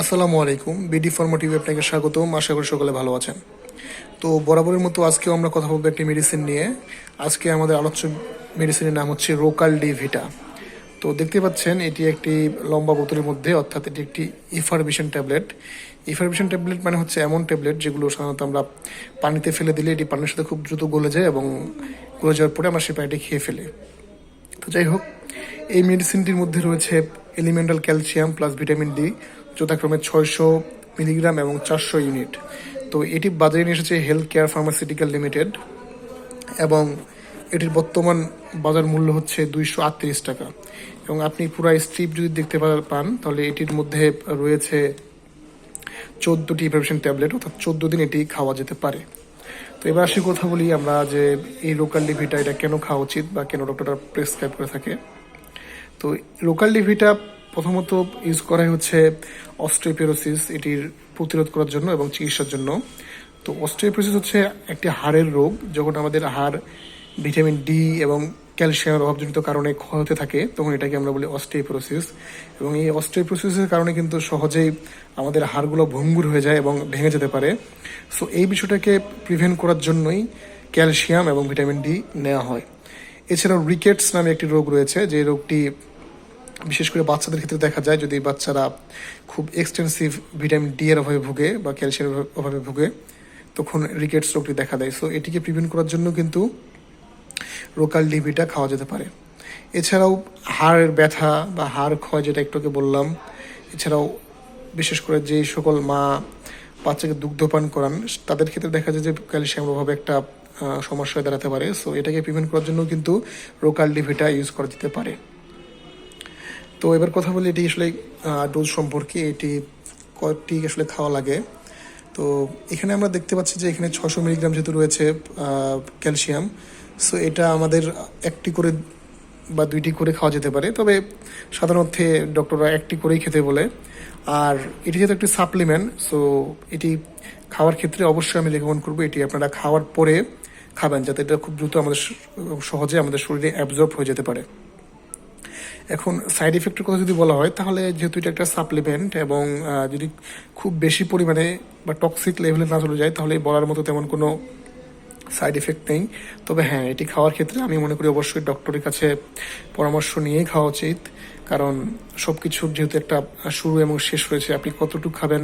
আসসালামু আলাইকুম, BD ফর্মা TV আপনাকে স্বাগতম, আশা করি সকলে ভালো আছেন। তো বরাবরের মতো আজকেও আমরা কথা বলব একটি মেডিসিন নিয়ে। আজকে আমাদের আলোচ্য মেডিসিনের নাম হচ্ছে রোকাল ডি ভিটা তো দেখতে পাচ্ছেন, এটি একটি লম্বা বোতলের মধ্যে, অর্থাৎ এটি একটি ইফারবিশন ট্যাবলেট ইফারবিশন ট্যাবলেট মানে হচ্ছে এমন ট্যাবলেট যেগুলো সাধারণত আমরা পানিতে ফেলে দিলে এটি পানির সাথে খুব দ্রুত গলে যায় এবং গলে যাওয়ার পরে আমরা সেই পানিটি খেয়ে ফেলি। তো যাই হোক, এই মেডিসিনটির মধ্যে রয়েছে elemental calcium plus vitamin D যথাক্রমে ছয়শো মিলিগ্রাম এবং চারশো ইউনিট। তো এটি বাজারে নিয়ে এসেছে হেলথ কেয়ার ফার্মাসিউটিক্যাল লিমিটেড এবং এটির বর্তমান বাজার মূল্য হচ্ছে দুইশো আটত্রিশ টাকা। এবং আপনি পুরো স্ট্রিপ যদি দেখতে পান, তাহলে এটির মধ্যে রয়েছে চোদ্দোটি প্রিপারেশন ট্যাবলেট অর্থাৎ চোদ্দ দিন এটি খাওয়া যেতে পারে। তো এবার আসি কথা বলি আমরা যে এই লোকাল লিভিটা এটা কেন খাওয়া উচিত বা কেন ডক্টররা প্রেসক্রাইব করে থাকে। তো লোকাল লিভিটা প্রথমত ইউজ করা হচ্ছে অস্ট্রিওপেরোসিস এটির প্রতিরোধ করার জন্য এবং চিকিৎসার জন্য। তো অস্ট্রিওপেরোসিস হচ্ছে একটি হাড়ের রোগ, যখন আমাদের হাড় ভিটামিন ডি এবং ক্যালসিয়ামের অভাবজনিত কারণে ক্ষয় হতে থাকে, তখন এটাকে আমরা বলি অস্ট্রিওপেরোসিস এবং এই অস্ট্রিওপেরোসিসের কারণে কিন্তু সহজেই আমাদের হাড়গুলো ভঙ্গুর হয়ে যায় এবং ভেঙে যেতে পারে। সো এই বিষয়টাকে প্রিভেন্ট করার জন্যই ক্যালসিয়াম এবং ভিটামিন ডি নেওয়া হয়। এছাড়াও রিকেটস নামে একটি রোগ রয়েছে, যে রোগটি বিশেষ করে বাচ্চাদের ক্ষেত্রে দেখা যায় যদি বাচ্চারা খুব এক্সটেন্সিভ ভিটামিন ডি এর অভাবে ভুগে বা ক্যালসিয়ামের অভাবে ভুগে, তখন রিকেটস রোগটি দেখা দেয়। সো এটিকে প্রিভেন্ট করার জন্য কিন্তু লোকাল ডিভিটা খাওয়া যেতে পারে। এছাড়াও হাড়ের ব্যথা বা হাড় ক্ষয় যেটা একটু আগে বললাম, এছাড়াও বিশেষ করে যে সকল মা বাচ্চাকে দুগ্ধপান করান, তাদের ক্ষেত্রে দেখা যায় যে ক্যালসিয়ামের অভাবে একটা সমস্যা দাঁড়াতে পারে। সো এটাকে প্রিভেন্ট করার জন্য কিন্তু লোকাল ডিভিটা ইউজ করা যেতে পারে। তো এবার কথা বলি এটি আসলে ডোজ সম্পর্কে। এটি কয়টি আসলে খাওয়া লাগে। তো এখানে আমরা দেখতে পাচ্ছি যে এখানে ছশো মিলিগ্রাম যেহেতু রয়েছে ক্যালসিয়াম, সো এটা আমাদের একটি করে বা দুইটি করে খাওয়া যেতে পারে। তবে সাধারণত ডক্টররা একটি করেই খেতে বলে। আর এটি যেহেতু একটি সাপ্লিমেন্ট সো এটি খাওয়ার ক্ষেত্রে অবশ্যই আমি রেকমেন্ড করব, এটি আপনারা খাওয়ার পরে খাবেন, যাতে এটা খুব দ্রুত আমাদের সহজে আমাদের শরীরে অ্যাবজর্ব হয়ে যেতে পারে। এখন সাইড ইফেক্টের কথা যদি বলা হয়, তাহলে যেহেতু এটা একটা সাপ্লিমেন্ট এবং যদি খুব বেশি পরিমাণে বা টক্সিক লেভেলে না চলে যায়, তাহলে বলার মতো তেমন কোনো সাইড এফেক্ট নেই। তবে হ্যাঁ এটি খাওয়ার ক্ষেত্রে আমি মনে করি অবশ্যই ডক্টরের কাছে পরামর্শ নিয়েই খাওয়া উচিত। কারণ সব কিছুর যেহেতু একটা শুরু এবং শেষ রয়েছে, আপনি কতটুকু খাবেন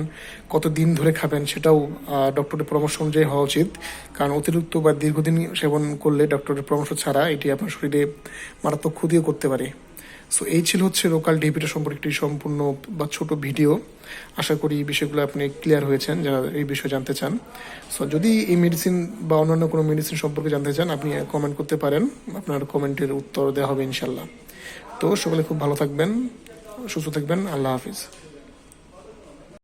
কত দিন ধরে খাবেন, সেটাও ডক্টরের পরামর্শ অনুযায়ী হওয়া উচিত। কারণ অতিরিক্ত বা দীর্ঘদিন সেবন করলে ডক্টরের পরামর্শ ছাড়া এটি আপনার শরীরে মারাত্মক ক্ষতিও করতে পারে। সো এই ছিল হচ্ছে লোকাল ডিপিটা সম্পর্কে একটি সম্পূর্ণ বা ছোট ভিডিও। আশা করি এই বিষয়গুলো আপনি ক্লিয়ার হয়েছেন, যারা এই বিষয়ে জানতে চান। সো যদি এই মেডিসিন বা অন্যান্য কোনো মেডিসিন সম্পর্কে জানতে চান, আপনি কমেন্ট করতে পারেন। আপনার কমেন্টের উত্তর দেওয়া হবে ইনশাল্লাহ তো, সকলে খুব ভালো থাকবেন, সুস্থ থাকবেন, আল্লাহ হাফিজ।